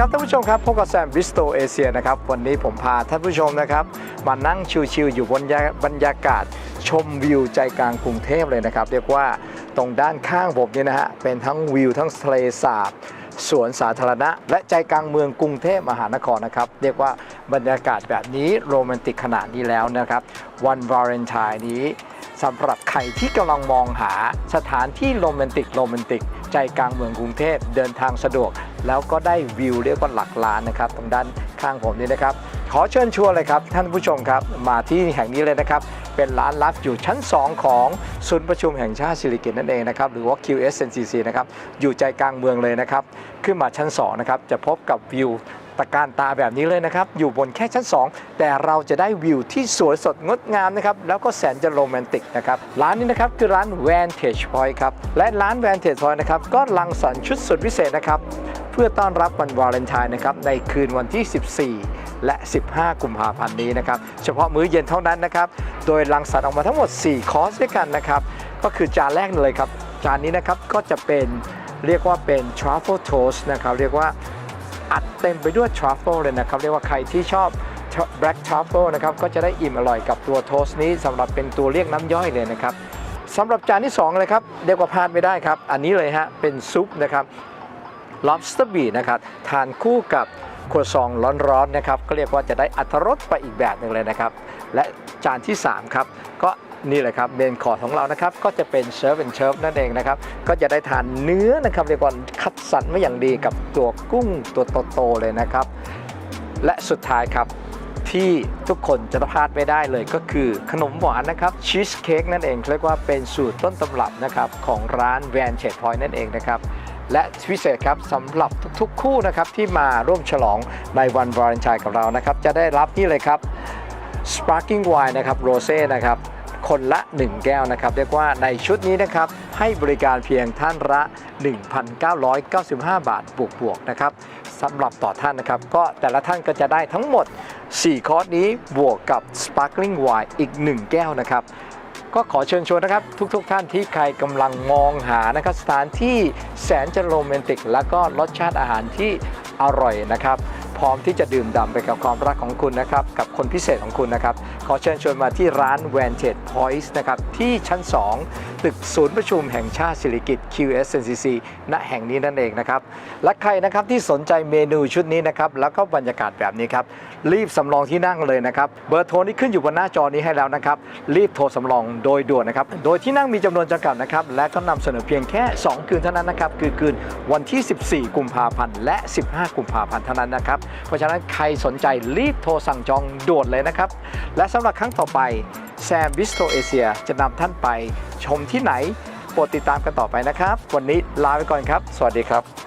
ครับท่านผู้ชมครับพบกับแซมบิสโตเอเชียนะครับวันนี้ผมพาท่านผู้ชมนะครับ มานั่งชิลๆอยู่บนบรรยากาศ ชมวิวใจกลางกรุงเทพเลยนะครับ เรียกว่าตรงด้านข้างผมเนี่ยนะฮะเป็นทั้งวิวทั้งทะเลสาบสวนสาธารณะ และใจกลางเมืองกรุงเทพมหานครนะครับเรียกว่าบรรยากาศแบบนี้โรแมนติกขนาดนี้แล้วนะครับ วันวาเลนไทน์นี้สำหรับใครที่กำลังมองหาสถานที่โรแมนติกโรแมนติก ใจกลางเมืองกรุงเทพเดินทางสะดวก แล้วก็ได้วิวเรียกว่าหลักล้านนะครับตรงด้านข้างผมนี่นะครับ ขอเชิญชวนเลยครับท่านผู้ชมครับมาที่แห่งนี้เลยนะครับ เป็นร้านลับอยู่ชั้น 2 ของศูนย์ประชุมแห่งชาติสิริกิติ์นั่นเองนะครับหรือว่า QSNCC นะครับอยู่ใจกลางเมืองเลยนะครับ ขึ้นมาชั้น2นะครับจะพบกับวิวตะการตาแบบนี้เลยนะครับ อยู่บนแค่ชั้น 2 แต่เราจะได้วิวที่สวยสดงดงามนะครับ แล้วก็แสนจะโรแมนติกนะครับ ร้านนี้นะครับคือร้าน Vantage Point ครับ และร้าน Vantage Point นะครับ ก็รังสรรค์ชุดสุดพิเศษนะครับ พื่อต้อนรับวันวาเลนไทน์นะครับในคืนวันที่ 14 และ 15 กุมภาพันธ์นี้นะครับเฉพาะมื้อเย็นเท่านั้นนะครับโดยรังสรรค์ออกมาทั้งหมด 4 คอร์สด้วยกันนะครับก็คือจานแรกเลยครับจานนี้นะครับก็จะเป็นเรียกว่าเป็น truffle toast นะครับเรียกว่าอัดเต็มไปด้วยทรัฟเฟิลเลยนะครับเรียกว่าใครที่ชอบ black truffle นะครับก็จะได้อิ่มอร่อยกับตัวโทส์นี้สำหรับเป็นตัวเรียกน้ำย่อยเลยนะครับสำหรับจานที่2เลยครับเรียกว่าพลาดไม่ได้ครับ อันนี้เลยฮะเป็นซุปนะครับ lobster b e นะครับทานคู่กับครัวซองร้อนๆนะครับก็เรียกว่าจะได้อัตรสไปอีกแบบหนึ่งเลยนะครับ และจานที่ 3 ครับ ก็นี่เลยครับเมนคอร์ของเรานะครับก็จะเป็นเชิร์ฟเป็นเชิร์ฟนั่นเองนะครับก็จะได้ทานเนื้อนะครับเรียกว่าคัดสรรมาอย่างดีกับตัวกุ้งตัวโตๆเลยนะครับ และสุดท้ายครับที่ทุกคนจะพลาดไม่ได้เลยก็คือขนมหวานนะครับชีสเค้กนั่นเองเรียกว่าเป็นสูตรต้นตำรับนะครับของร้านแวนเชดพอยต์นั่นเองนะครับ และพิเศษครับสำหรับทุกๆคู่นะครับที่มาร่วมฉลองในวันวาเลนไทน์กับเรานะครับจะได้รับนี่เลยครับ Sparking Wine นะครับโรเซ่นะครับ คนละ 1 แก้วนะครับ เรียกว่าในชุดนี้นะครับ ให้บริการเพียงท่านละ 1,995 บาทบวกๆนะครับสำหรับต่อท่านนะครับ ก็แต่ละท่านก็จะได้ทั้งหมด 4 คอร์สนี้บวกกับ Sparkling Wine อีก 1 แก้วนะครับก็ขอเชิญชวนนะครับ ทุกๆทท่านที่ใครกำลังมองหานะครับสถานที่แสนจะโรแมนติก แล้วก็รสชาติอาหารที่อร่อยนะครับ พร้อมที่จะดื่มด่ำไปกับความรักของคุณนะครับ กับคนพิเศษของคุณนะครับ ขอเชิญชวนมาที่ร้าน v a n t a g e Point นะครับ ที่ชั้น 2 ตึกศูนย์ประชุมแห่งชาติสิริกิติ์ QSNCC ณแห่งนี้นั่นเองนะครับ และใครนะครับที่สนใจเมนูชุดนี้นะครับ แล้วก็บรรยากาศแบบนี้ครับ รีบสำรองที่นั่งเลยนะครับ เบอร์โทรที่ขึ้นอยู่บนหน้าจอนี้ให้แล้วนะครับ รีบโทรสำรองโดยด่วนนะครับ โดยที่นั่งมีจำนวนจำกัดนะครับ และก็นำเสนอเพียงแค่ 2 คืนเท่านั้นนะครับ คือคืนวันที่ 14 กุมภาพันธ์ และ 15 กุมภาพันธ์เท่านั้นนะครับเพราะฉะนั้นใครสนใจรีบโทรสั่งจองด่วนเลยนะครับ และสำหรับครั้งต่อไปแซมบิสโตเอเชียจะนำท่านไปชมที่ไหนโปรดติดตามกันต่อไปนะครับ วันนี้ลาไปก่อนครับ สวัสดีครับ